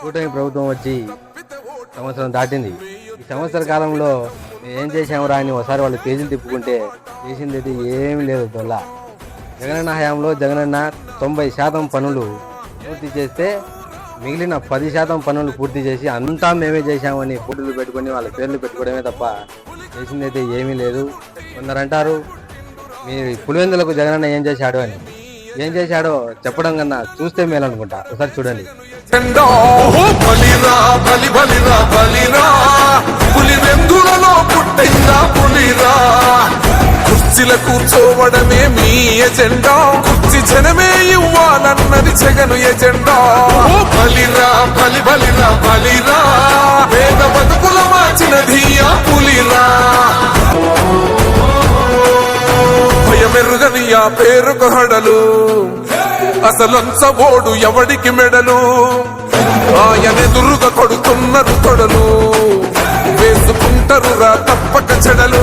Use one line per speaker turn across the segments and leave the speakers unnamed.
కూటమి ప్రభుత్వం వచ్చి సంవత్సరం దాటింది. ఈ సంవత్సర కాలంలో మేము ఏం చేసామురా అని ఒకసారి వాళ్ళు పేజీలు తిప్పుకుంటే చేసింది అయితే ఏమీ లేదు దొల్ల. జగనన్న హయాంలో జగనన్న తొంభై శాతం పనులు పూర్తి చేస్తే మిగిలిన పది శాతం పనులు పూర్తి చేసి అంతా మేమే చేశామని ఫోటోలు పెట్టుకొని వాళ్ళ పేర్లు పెట్టుకోవడమే తప్ప చేసింది అయితే ఏమీ లేదు. కొందరు అంటారు మీరు పులివెందులకు జగనన్న ఏం చేశాడు అని. ఏం చేశాడో చెప్పడం కన్నా చూస్తే మేలనుకుంటా. ఒకసారి చూడండి.
బలిరా బలి బలిరా. బలిరా పుట్టిందా పులిరా? కుర్చీల కూర్చోవడమే మీ ఎజెండా. కుర్చీ జనమే ఇవ్వాలన్నది జగను ఎజెండా. బలిరా బలి బలిరా బలిరా. అయ్యా ఆ పేరుకు హడలు. అసలంచబోడు ఎవడికి మెడలు? ఆయనెదురుగా కొడుతున్నారు తొడలు. వేసుకుంటారు రా తప్పక చెడలు.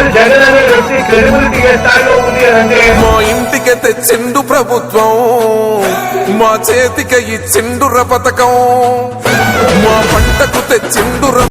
ఈరోజు జగన్ అనే వ్యక్తి క్రెడిబిలిటీ స్థాయిలో ఉంది అంటే
మా ఇంటికి తెచ్చిండు ప్రభుత్వం మా చేతికి ఇచ్చిండుర పథకం మా పంటకు తెచ్చిండుర